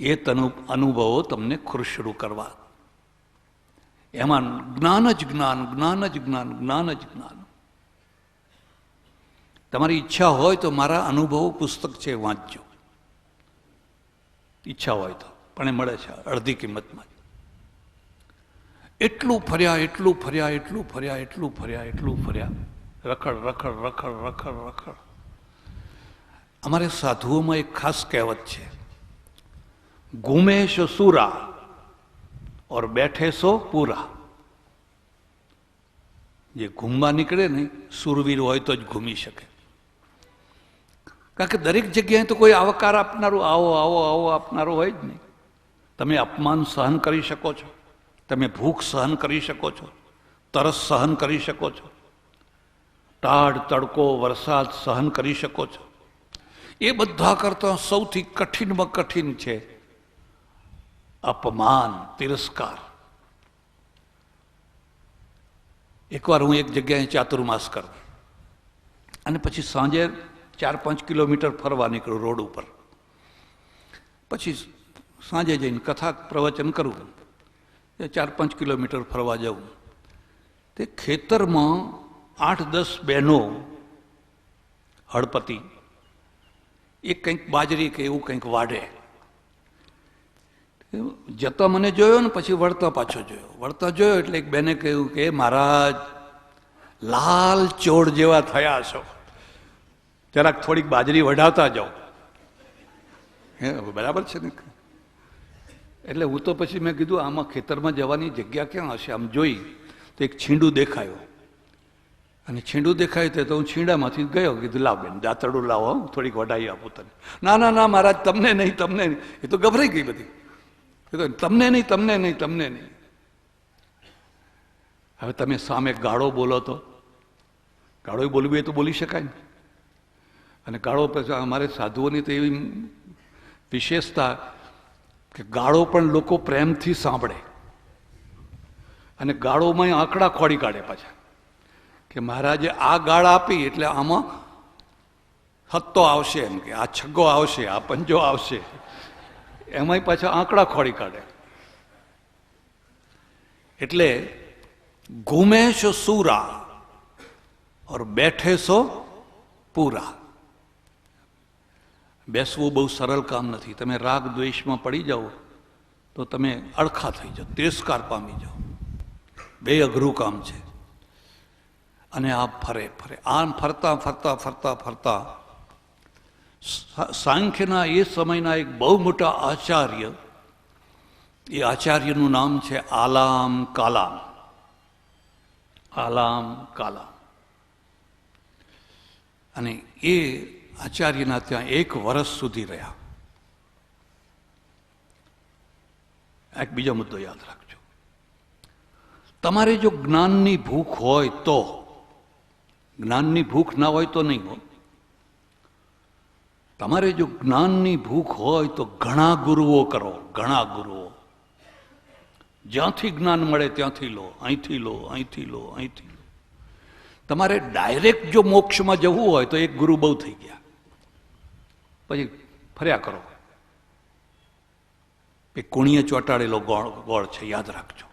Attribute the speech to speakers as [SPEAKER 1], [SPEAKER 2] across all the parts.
[SPEAKER 1] એ તનુ અનુભવો તમને ખુરશરૂ કરવા. એમાં જ્ઞાન જ જ્ઞાન જ્ઞાન જ જ્ઞાન જ્ઞાન જ જ્ઞાન. તમારી ઈચ્છા હોય તો મારા અનુભવો પુસ્તક છે, વાંચજો. ઈચ્છા હોય તો, પણ એ મળે છે, અડધી કિંમતમાં એટલું ફર્યા એટલું ફર્યા એટલું ફર્યા એટલું ફર્યા એટલું ફર્યા. રખડ રખડ રખડ રખડ રખડ. અમારે સાધુઓમાં એક ખાસ કહેવત છે. ઘૂમે સો સુરા ઓર બેઠે સો પૂરા. જે ઘૂમવા નીકળે ને, સુરવીર હોય તો જ ઘૂમી શકે. કારણ કે દરેક જગ્યાએ તો કોઈ આવકાર આપનારું, આવો આવો આવો આપનારો હોય જ નહીં. તમે અપમાન સહન કરી શકો છો. તમે ભૂખ સહન કરી શકો છો. તરસ સહન કરી શકો છો. ટાઢ, તડકો, વરસાદ સહન કરી શકો છો. એ બધા કરતાં સૌથી કઠિનમાં કઠિન છે. અપમાન, તિરસ્કાર. એકવાર હું એક જગ્યાએ ચાતુર્માસ કરું. અને પછી સાંજે ચાર પાંચ કિલોમીટર ફરવા નીકળું રોડ ઉપર. પછી સાંજે જઈને કથા પ્રવચન કરું. ચાર પાંચ કિલોમીટર ફરવા જવું તે ખેતરમાં આઠ દસ બહેનો, હળપતિ એ કંઈક બાજરી કે એવું કંઈક વાઢે. જતા મને જોયો ને પછી વળતા પાછો જોયો. વળતા જોયો એટલે એક બેને કહ્યું કે, મહારાજ, લાલ ચોળ જેવા થયા છો. જરાક થોડીક બાજરી વઢાવતા જાઓ. હે બરાબર છે ને? એટલે હું તો પછી મેં કીધું, આમાં ખેતરમાં જવાની જગ્યા ક્યાં હશે? આમ જોઈ તો એક છીંડું દેખાયો. અને છીંડું દેખાયું તે તો હું છીંડામાંથી ગયો. કીધું, લાવ બેન, દાંતરડું લાવો થોડીક વઢાઈ આપું તને. ના ના ના, મહારાજ, તમને નહીં તમને નહીં. એ તો ગભરાઈ ગઈ બધી. તો તમને નહીં તમને નહીં તમને નહીં. હવે તમે સામે ગાળો બોલો તો. ગાળો બોલવી હોય તો બોલી શકાય ને. અને ગાળો પછી અમારે સાધુઓની તો એવી વિશેષતા કે ગાળો પણ લોકો પ્રેમથી સાંભળે. અને ગાળોમાં આંકડા ખોડી કાઢે પાછા. કે મહારાજે આ ગાળ આપી એટલે આમાં હત્તો આવશે એમ કે, આ છગ્ગો આવશે, આ પંજો આવશે. એમાંય પાછા આંકડા ખોડી કાઢે. એટલે ઘૂમે છો સૂરા ઓર બેઠે સો પૂરા. બેસવું બહુ સરળ કામ નથી. તમે રાગ દ્વેષમાં પડી જાઓ તો તમે અડખા થઈ જાઓ, તિરસ્કાર પામી જાઓ. બે અઘરું કામ છે. અને આ ફરે ફરે. આમ ફરતા ફરતા ફરતા ફરતા સાંખ્યના એ સમયના એક બહુ મોટા આચાર્ય, એ આચાર્યનું નામ છે આલામ કાલામ. આલામ કાલામ. અને એ આચાર્યના ત્યાં એક વર્ષ સુધી રહ્યા. એક બીજો મુદ્દો યાદ રાખજો. તમારે જો જ્ઞાનની ભૂખ હોય તો, જ્ઞાનની ભૂખ ના હોય તો નહીં હોય તમારે જો જ્ઞાનની ભૂખ હોય તો ઘણા ગુરુઓ કરો, ઘણા ગુરુઓ. જ્યાંથી જ્ઞાન મળે ત્યાંથી લો, અહીંથી લો અહીંથી લો અહીંથી લો. તમારે ડાયરેક્ટ જો મોક્ષમાં જવું હોય તો એક ગુરુ બહુ થઈ ગયા. પછી ફર્યા કરો. એ કુણીએ ચોંટાડેલો ગોળ ગોળ છે, યાદ રાખજો.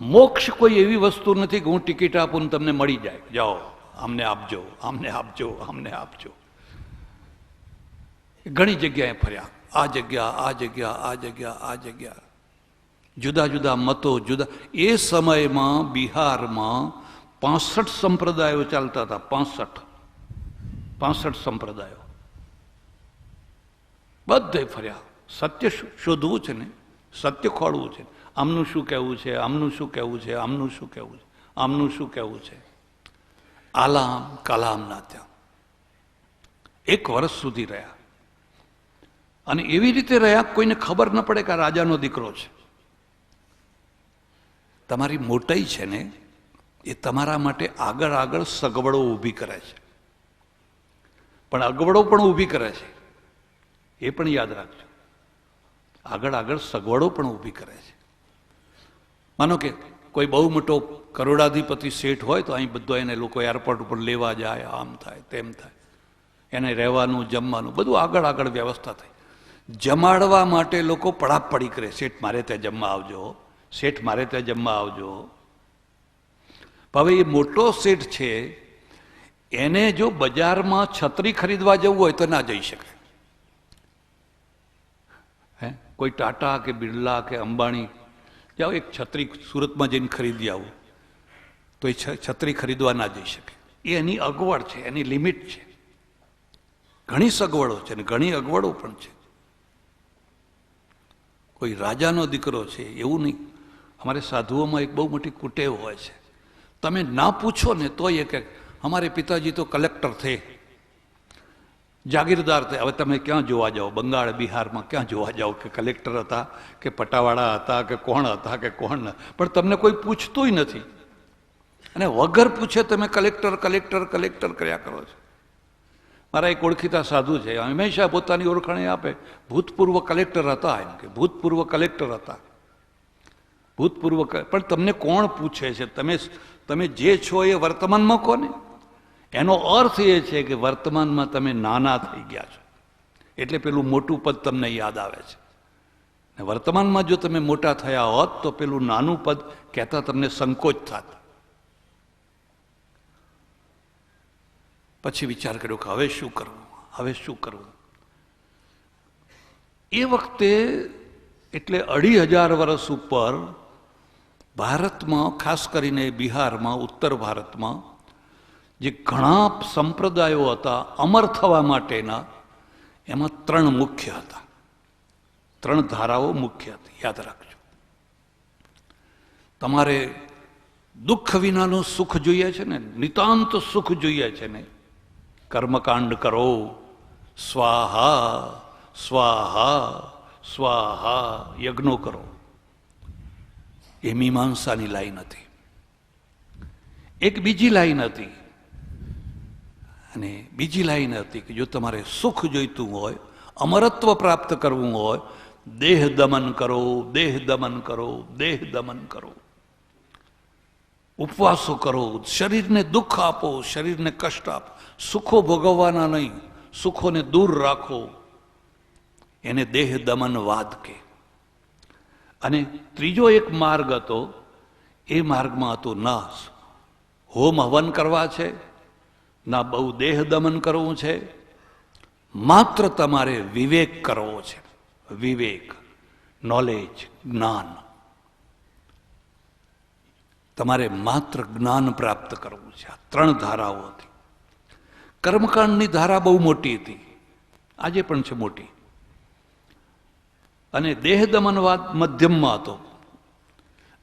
[SPEAKER 1] મોક્ષ કોઈ એવી વસ્તુ નથી કે હું ટિકિટ આપું તમને મળી જાય. જાઓ. આમને આપજો આમને આપજો આમને આપજો. ઘણી જગ્યાએ ફર્યા. આ જગ્યા આ જગ્યા આ જગ્યા આ જગ્યા. જુદા જુદા મતો, જુદા. એ સમયમાં બિહારમાં પાસઠ સંપ્રદાયો ચાલતા હતા, પાસઠ. પાસઠ સંપ્રદાયો. બધે ફર્યા. સત્ય શોધવું છે ને? સત્ય ખોળવું છે. આમનું શું કહેવું છે? આમનું શું કહેવું છે? આમનું શું કહેવું છે? આમનું શું કહેવું છે? આલામ કલામના ત્યાં. એક વર્ષ સુધી રહ્યા. અને એવી રીતે રહ્યા કોઈને ખબર ન પડે કે આ રાજાનો દીકરો છે. તમારી મોટાઈ છે ને, એ તમારા માટે આગળ આગળ સગવડો ઊભી કરે છે. પણ અગવડો પણ ઊભી કરે છે. એ પણ યાદ રાખજો. આગળ આગળ સગવડો પણ ઊભી કરે છે. માનો કે કોઈ બહુ મોટો કરોડાધિપતિ શેઠ હોય તો અહીં બધો એને લોકો એરપોર્ટ ઉપર લેવા જાય, આમ થાય, તેમ થાય. એને રહેવાનું, જમવાનું, બધું આગળ આગળ વ્યવસ્થા થઈ. જમાડવા માટે લોકો પડાપડી કરે. શેઠ, મારે ત્યાં જમવા આવજો. શેઠ, મારે ત્યાં જમવા આવજો. હવે એ મોટો શેઠ છે, એને જો બજારમાં છત્રી ખરીદવા જવું હોય તો ના જઈ શકે. હે? કોઈ ટાટા કે બિરલા કે અંબાણી જાઓ, એક છત્રી સુરતમાં જઈને ખરીદી આવું. તો એ છત્રી ખરીદવા ના જઈ શકે. એ એની અગવડ છે, એની લિમિટ છે. ઘણી સગવડો છે અને ઘણી અગવડો પણ છે. કોઈ રાજાનો દીકરો છે, એવું નહીં. અમારે સાધુઓમાં એક બહુ મોટી કુટેવ હોય છે. તમે ના પૂછો ને તો એ કે, અમારે પિતાજી તો કલેક્ટર થે. જાગીરદાર થયા. હવે તમે ક્યાં જોવા જાઓ? બંગાળ, બિહારમાં ક્યાં જોવા જાઓ કે કલેક્ટર હતા, કે પટાવાળા હતા, કે કોણ હતા, કે કોણ પણ તમને કોઈ પૂછતુંય નથી. અને વગર પૂછે તમે કલેક્ટર કલેક્ટર કલેક્ટર કર્યા કરો છો. મારા એક ઓળખીતા સાધુ છે. હંમેશા પોતાની ઓળખાણી આપે. ભૂતપૂર્વ કલેક્ટર હતા એમ કે, ભૂતપૂર્વ કલેક્ટર હતા. ભૂતપૂર્વ પણ તમને કોણ પૂછે છે? તમે તમે જે છો એ વર્તમાનમાં કોને? એનો અર્થ એ છે કે વર્તમાનમાં તમે નાના થઈ ગયા છો. એટલે પેલું મોટું પદ તમને યાદ આવે છે. ને વર્તમાનમાં જો તમે મોટા થયા હોત, તો પેલું નાનું પદ કહેતા તમને સંકોચ થાત. પછી વિચાર કર્યો કે હવે શું કરવું? હવે શું કરવું? એ વખતે એટલે અઢી હજાર વર્ષ ઉપર ભારતમાં, ખાસ કરીને બિહારમાં, ઉત્તર ભારતમાં જે ઘણા સંપ્રદાયો હતા, અમર થવા માટેના, એમાં ત્રણ મુખ્ય હતા. ત્રણ ધારાઓ મુખ્ય હતી, યાદ રાખજો. તમારે દુઃખ વિનાનું સુખ જોઈએ છે ને, નિતાંત સુખ જોઈએ છે ને. કર્મકાંડ કરો, સ્વાહા સ્વાહા સ્વાહા, યજ્ઞો કરો. એ મીમાંસાની લાઈન હતી. એક બીજી લાઈન હતી. અને બીજી લાઈન હતી કે જો તમારે સુખ જોઈતું હોય, અમરત્વ પ્રાપ્ત કરવું હોય, દેહ દમન કરો, દેહ દમન કરો, દેહ દમન કરો. ઉપવાસો કરો, શરીરને દુઃખ આપો, શરીરને કષ્ટ આપો. સુખો ભોગવવાના નહીં, સુખોને દૂર રાખો. એને દેહ દમન વાદ કે. અને ત્રીજો એક માર્ગ હતો, એ માર્ગમાં હતો નાશ. હોમ હવન કરવા છે ના બહુ દેહ દમન કરવું છે, માત્ર તમારે વિવેક કરવો છે. વિવેક નોલેજ જ્ઞાન. તમારે માત્ર જ્ઞાન પ્રાપ્ત કરવું છે. આ ત્રણ ધારાઓ હતી. કર્મકાંડની ધારા બહુ મોટી હતી. આજે પણ છે મોટી. અને દેહ દમનવાદ મધ્યમમાં હતો.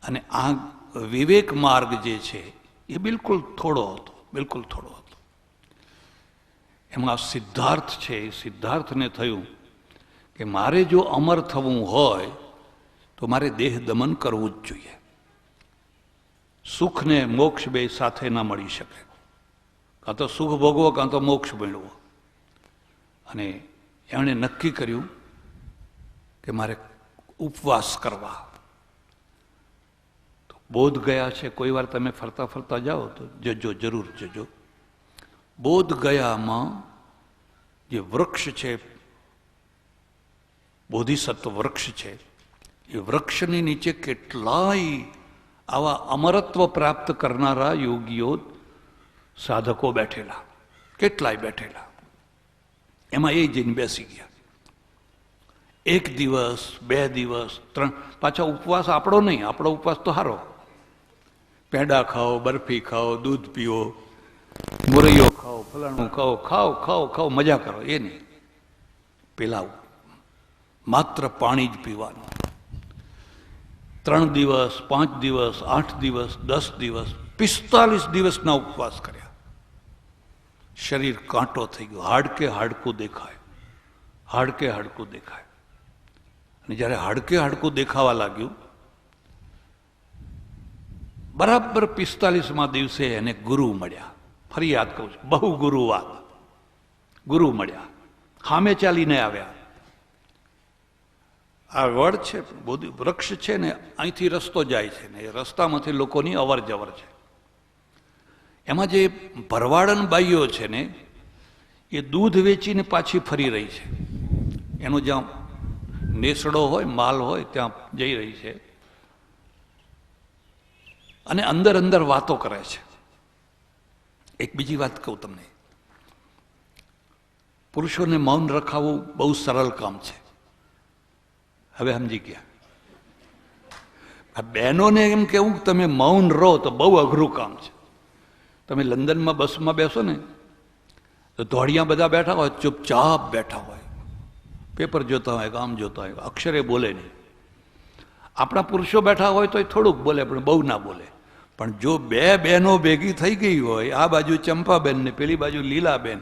[SPEAKER 1] અને આ વિવેક માર્ગ જે છે, એ બિલકુલ થોડો હતો, બિલકુલ થોડો હતો. એમાં સિદ્ધાર્થ છે, એ સિદ્ધાર્થને થયું કે મારે જો અમર થવું હોય તો મારે દેહ દમન કરવું જ જોઈએ. સુખને મોક્ષ બે સાથે ના મળી શકે. કાં તો સુખ ભોગવો, કાં તો મોક્ષ મેળવો. અને એણે નક્કી કર્યું કે મારે ઉપવાસ કરવા. તો બોધ ગયા છે, કોઈ વાર તમે ફરતા ફરતા જાઓ તો જજો, જરૂર જજો. બોધ ગયામાં જે વૃક્ષ છે બોધિસત્વ વૃક્ષ છે એ વૃક્ષની નીચે કેટલાય આવા અમરત્વ પ્રાપ્ત કરનારા યોગીઓ સાધકો બેઠેલા કેટલાય બેઠેલા એમાં એ જઈને બેસી ગયા એક દિવસ બે દિવસ ત્રણ પાછા ઉપવાસ આપણો નહીં આપણો ઉપવાસ તો સારો પેંડા ખાઓ બરફી ખાઓ દૂધ પીઓ મુરૈયો ખાઓ, ફલાણું ખાઓ ખાઓ ખાઓ ખાઓ, મજા કરો, એ નહીં. પેલા માત્ર પાણી જ પીવાનું. ત્રણ દિવસ, પાંચ દિવસ, આઠ દિવસ, દસ દિવસ, પિસ્તાલીસ દિવસના ઉપવાસ કર્યા. શરીર કાંટો થઈ ગયો. હાડકે હાડકું દેખાય. હાડકે હાડકું દેખાય. અને જ્યારે હાડકે હાડકું દેખાવા લાગ્યું, બરાબર પિસ્તાલીસમાં દિવસે એને ગુરુ મળ્યા. ફરી યાદ કહું છું. બહુ ગુરુવાદ ગુરુ મળ્યા. ખામે ચાલીને આવ્યા. આ વડ છે વૃક્ષ છે ને અહીંથી રસ્તો જાય છે ને એ રસ્તામાંથી લોકોની અવર જવર છે. એમાં જે ભરવાડન બાઈઓ છે ને, એ દૂધ વેચીને પાછી ફરી રહી છે. એનો જ્યાં નેસડો હોય, માલ હોય, ત્યાં જઈ રહી છે. અને અંદર અંદર વાતો કરે છે. એક બીજી વાત કહું તમને. પુરુષોને મૌન રખાવવું બહુ સરળ કામ છે. હવે સમજી ગયા. આ બહેનોને એમ કેવું કે તમે મૌન રહો તો બહુ અઘરું કામ છે. તમે લંડનમાં બસમાં બેસો ને, તો ધોળિયા બધા બેઠા હોય, ચૂપચાપ બેઠા હોય. પેપર જોતા હોય, કામ જોતા હોય, અક્ષરે બોલે નહીં. આપણા પુરુષો બેઠા હોય તો થોડુંક બોલે, પણ બહુ ના બોલે. પણ જો બે બહેનો ભેગી થઈ ગઈ હોય, આ બાજુ ચંપાબેન ને પેલી બાજુ લીલાબેન,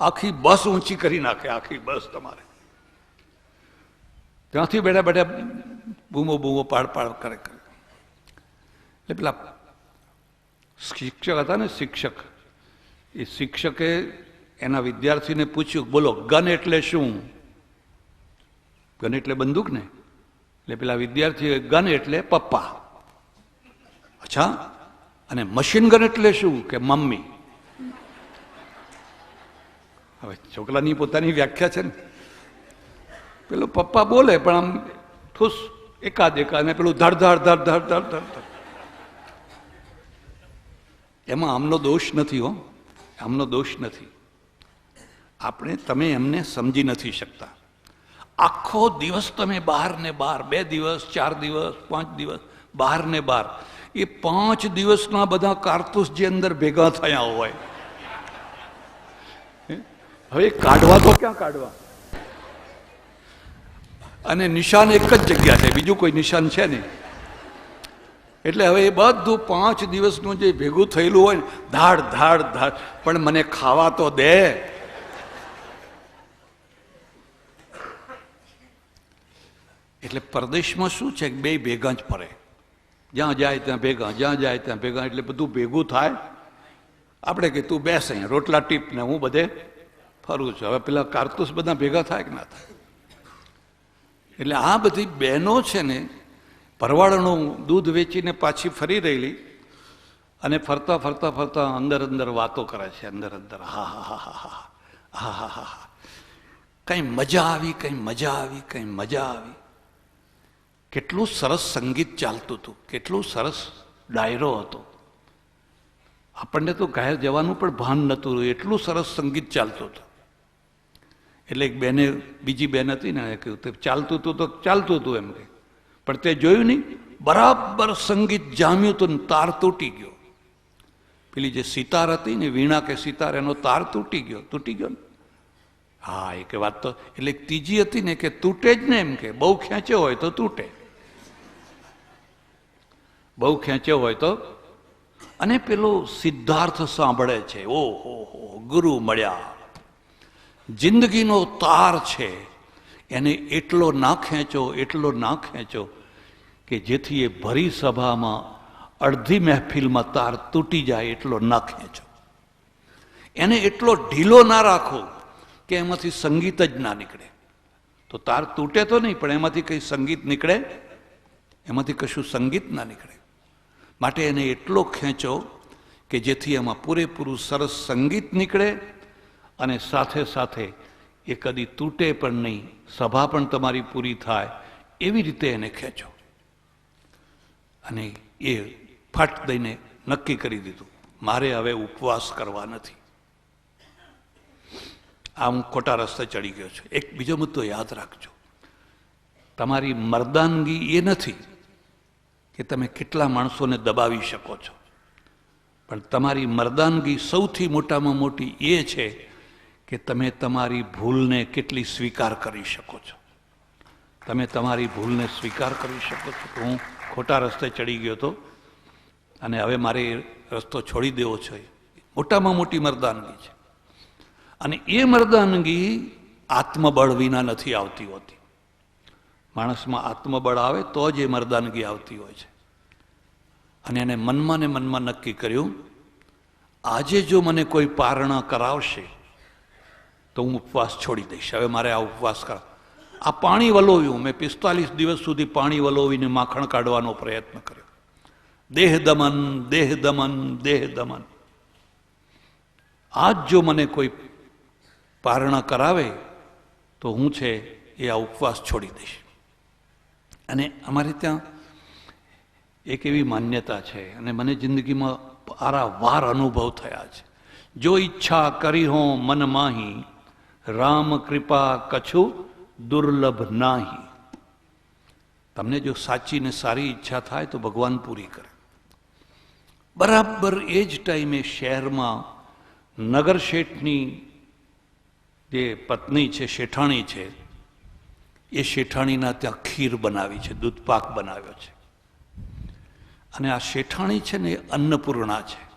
[SPEAKER 1] આખી બસ ઊંચી કરી નાખે, આખી બસ તમારે. ત્યાંથી બેઠા બેઠા બૂમો બૂમો પાડ પાડ કરે કરે. એટલે પેલા શિક્ષક હતા ને શિક્ષક, એ શિક્ષકે એના વિદ્યાર્થીને પૂછ્યું, બોલો, ગન એટલે શું? ગન એટલે બંદૂક ને એટલે પેલા વિદ્યાર્થીએ ગન એટલે પપ્પા. અચ્છા અને મશીન ગન એટલે શું કે મમ્મી? હવે છોકરાની પોતાની વ્યાખ્યા છે ને. પેલો પપ્પા બોલે પણ આમ ઠૂસ એકાદ એકાદ ને પેલું ધડ ધડ ધડ ધડ ધડ ધડ એમાં આમનો દોષ નથી હો. આમનો દોષ નથી. આપણે તમે એમને સમજી નથી શકતા. આખો દિવસ તમે બહાર ને બહાર. બે દિવસ, ચાર દિવસ, પાંચ દિવસ બહાર ને બહાર. એ પાંચ દિવસના બધા કારતૂસ જે અંદર ભેગા થયા હોય. હવે કાઢવા તો ક્યાં કાઢવા? અને નિશાન એક જ જગ્યા છે, બીજું કોઈ નિશાન છે નહીં. એટલે હવે એ બધું પાંચ દિવસનું જે ભેગું થયેલું હોય ને, ધાડ ધાડ ધાડ, પણ મને ખાવા તો દે. એટલે પરદેશમાં શું છે બે ભેગા જ ફરે. જ્યાં જાય ત્યાં ભેગા, જ્યાં જાય ત્યાં ભેગા, એટલે બધું ભેગું થાય. આપણે કે તું બેસ અહીંયા, રોટલા ટીપ ને હું બધે ફરું છું. હવે પેલા કારતૂસ બધા ભેગા થાય કે ના થાય? એટલે આ બધી બહેનો છે ને પરવાળાનું દૂધ વેચીને પાછી ફરી રહેલી અને ફરતા ફરતા ફરતા અંદર અંદર વાતો કરે છે, અંદર અંદર, હા હા હા હા હા હા હા હા હા. કંઈ મજા આવી, કંઈ મજા આવી, કંઈ મજા આવી. કેટલું સરસ સંગીત ચાલતું હતું, કેટલું સરસ ડાયરો હતો. આપણને તો ઘાયર જવાનું પણ ભાન નહોતું રહ્યું, એટલું સરસ સંગીત ચાલતું હતું. એટલે એક બેને, બીજી બેન હતી ને કહ્યું તે ચાલતું હતું તો ચાલતું હતું એમ કે. પણ તે જોયું નહીં, બરાબર સંગીત જામ્યું તો તાર તૂટી ગયો. પેલી જે સિતાર હતી ને, વીણા કે સિતાર, એનો તાર તૂટી ગયો તૂટી ગયો ને. હા, એ કે વાત તો, એટલે એક ત્રીજી હતી ને, કે તૂટે જ ને એમ કે, બહુ ખેંચ્યો હોય તો તૂટે. બહુ ખેંચ્યો હોય તો? અને પેલો સિદ્ધાર્થ સાંભળે છે, ઓહો હો, ગુરુ મળ્યા. જિંદગીનો તાર છે, એને એટલો ના ખેંચો, એટલો ના ખેંચો કે જેથી એ ભરી સભામાં અડધી મહેફિલમાં તાર તૂટી જાય, એટલો ના ખેંચો. એને એટલો ઢીલો ના રાખો કે એમાંથી સંગીત જ ના નીકળે. તો તાર તૂટે તો નહીં, પણ એમાંથી કંઈ સંગીત નીકળે? એમાંથી કશું સંગીત ના નીકળે. માટે એને એટલો ખેંચો કે જેથી એમાં પૂરેપૂરું સરસ સંગીત નીકળે અને સાથે સાથે એ કદી તૂટે પણ નહીં, સભા પણ તમારી પૂરી થાય, એવી રીતે એને ખેંચો. અને એ ફટ દઈને નક્કી કરી દીધું, મારે હવે ઉપવાસ કરવા નથી. આ હું ખોટા રસ્તે ચડી ગયો છું. એક બીજો મુદ્દો યાદ રાખજો. તમારી મર્દાનગી એ નથી કે તમે કેટલા માણસોને દબાવી શકો છો. પણ તમારી મર્દાનગી સૌથી મોટામાં મોટી એ છે કે તમે તમારી ભૂલને કેટલી સ્વીકાર કરી શકો છો. તમે તમારી ભૂલને સ્વીકાર કરી શકો છો. હું ખોટા રસ્તે ચડી ગયો હતો અને હવે મારે રસ્તો છોડી દેવો છે. મોટામાં મોટી મર્દાનગી છે. અને એ મર્દાનગી આત્મબળ વિના નથી આવતી હોતી. માણસમાં આત્મબળ આવે તો જ એ મર્દાનગી આવતી હોય છે. અને એને મનમાં ને મનમાં નક્કી કર્યું, આજે જો મને કોઈ પારણા કરાવશે, તો હું ઉપવાસ છોડી દઈશ. હવે મારે આ ઉપવાસ કર આ પાણી વલોવ્યું. મેં પિસ્તાલીસ દિવસ સુધી પાણી વલોવીને માખણ કાઢવાનો પ્રયત્ન કર્યો. દેહ દમન દેહ દમન દેહ દમન. આજ જો મને કોઈ પારણા કરાવે, તો હું છે એ આ ઉપવાસ છોડી દઈશ. અને અમારે ત્યાં એક એવી માન્યતા છે અને મને જિંદગીમાં વારંવાર અનુભવ થયા છે. જો ઈચ્છા કરી હો મન માહી, રામ કૃપા કછુ દુર્લભ નાહી. તમને જો સાચી ને સારી ઈચ્છા થાય તો ભગવાન પૂરી કરે. બરાબર એ જ ટાઈમે શહેરમાં નગર શેઠની જે પત્ની છે, શેઠાણી છે એ શેઠાણીના ત્યાં ખીર બનાવી છે દૂધપાક બનાવ્યો છે. અને આ શેઠાણી છે ને એ અન્નપૂર્ણા છે.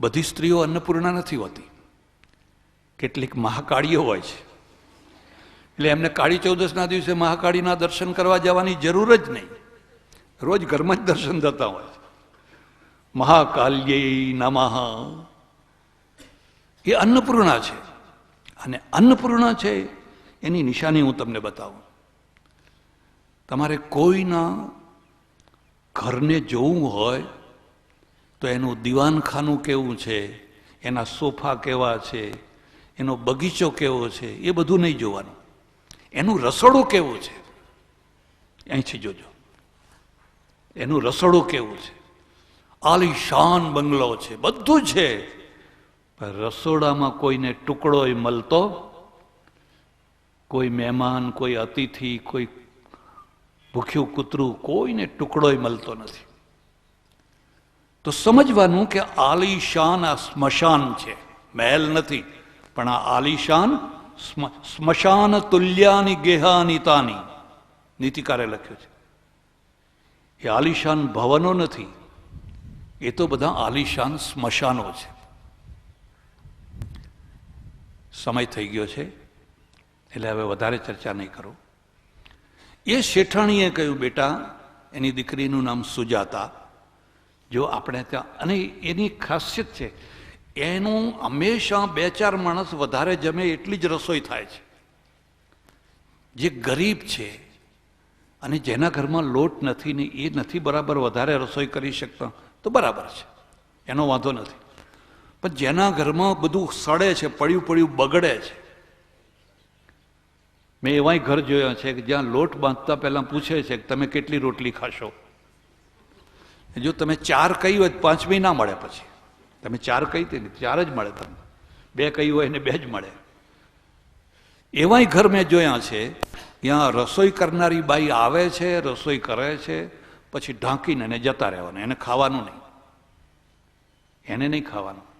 [SPEAKER 1] બધી સ્ત્રીઓ અન્નપૂર્ણા નથી હોતી. કેટલીક મહાકાળીઓ હોય છે. એટલે એમને કાળી ચૌદસના દિવસે મહાકાળીના દર્શન કરવા જવાની જરૂર જ નહીં. રોજ ઘરમાં જ દર્શન થતા હોય છે. મહાકાલ્ય નમઃ. એ અન્નપૂર્ણા છે. અને અન્નપૂર્ણા છે, એની નિશાની હું તમને બતાવું. તમારે કોઈના ઘરને જોવું હોય, તો એનું દીવાનખાનું કેવું છે, એના સોફા કેવા છે, એનો બગીચો કેવો છે, એ બધું નહીં જોવાનું. એનું રસોડું કેવું છે? અહીંથી જોજો. એનું રસોડું કેવું છે? આલિશાન બંગલો છે, બધું છે. રસોડામાં કોઈને ટુકડોય મળતો, કોઈ મહેમાન, કોઈ અતિથિ, કોઈ ભૂખ્યું કૂતરું, કોઈને ટુકડોય મળતો નથી. તો સમજવાનું કે આલિશાન આ સ્મશાન છે. મહેલ નથી, પણ આ આલિશાન સ્મશાન તુલ્યાની ગેહાનિતાની નીતિકારે લખ્યું છે. એ આલિશાન ભવનો નથી, એ તો બધા આલિશાન સ્મશાનો છે. સમય થઈ ગયો છે, એટલે હવે વધારે ચર્ચા નહીં કરું. એ શેઠાણીએ કહ્યું, બેટા, એની દીકરીનું નામ સુજાતા. જો આપણે ત્યાં, અને એની ખાસિયત છે, એનું હંમેશા બે ચાર માણસ વધારે જમે એટલી જ રસોઈ થાય છે. જે ગરીબ છે, અને જેના ઘરમાં લોટ નથી ને એ નથી બરાબર વધારે રસોઈ કરી શકતા, તો બરાબર છે. એનો વાંધો નથી. પણ જેના ઘરમાં બધું સડે છે, પડ્યું પડ્યું બગડે છે. મેં એવાય ઘર જોયા છે કે જ્યાં લોટ બાંધતા પહેલાં પૂછે છે કે તમે કેટલી રોટલી ખાશો. જો તમે ચાર કહી હોય પાંચમી ના મળે પછી. તમે ચાર કહી હતી ને ચાર જ મળે તમને. બે કહી હોય ને બે જ મળે. એવાય ઘર મેં જોયા છે, ત્યાં રસોઈ કરનારી બાઈ આવે છે, રસોઈ કરે છે, પછી ઢાંકીને એને જતા રહેવાનું. એને ખાવાનું નહીં. એને નહીં ખાવાનું.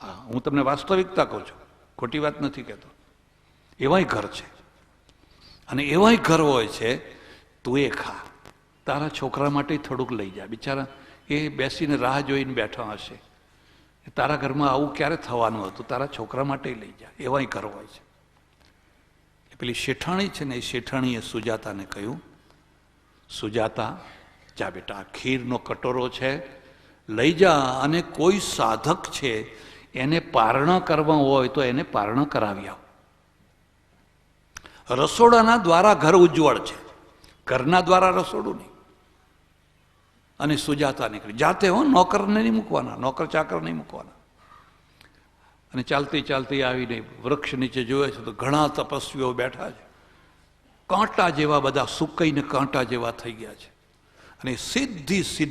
[SPEAKER 1] હા, હું તમને વાસ્તવિકતા કહું છું. ખોટી વાત નથી કહેતો. એવાય ઘર છે. અને એવાય ઘર હોય છે, તું એ ખા. તારા છોકરા માટે થોડુંક લઈ જા. બિચારા એ બેસીને રાહ જોઈને બેઠા હશે. તારા ઘરમાં આવું ક્યારે થવાનું હતું? તારા છોકરા માટે લઈ જા. એવાય ઘર હોય છે. પેલી શેઠાણી છે ને, એ શેઠાણીએ સુજાતાને કહ્યું, સુજાતા, જા બેટા, ખીરનો કટોરો છે. લઈ જા અને કોઈ સાધક છે એને પારણ કરવા હોય તો એને પારણ કરાવી આવો. રસોડાના દ્વારા ઘર ઉજ્જવળ છે. ઘરના દ્વારા રસોડું નહીં. અને સુજાતા નીકળી. જાતે હો નોકરને નહીં મૂકવાના, નોકર ચાકર નહીં મૂકવાના. અને ચાલતી ચાલતી આવીને વૃક્ષ નીચે જોયે છે તો ઘણા તપસ્વીઓ બેઠા છે. કાંટા જેવા બધા સુકાઈને કાંટા જેવા થઈ ગયા છે. અને સીધી સીધી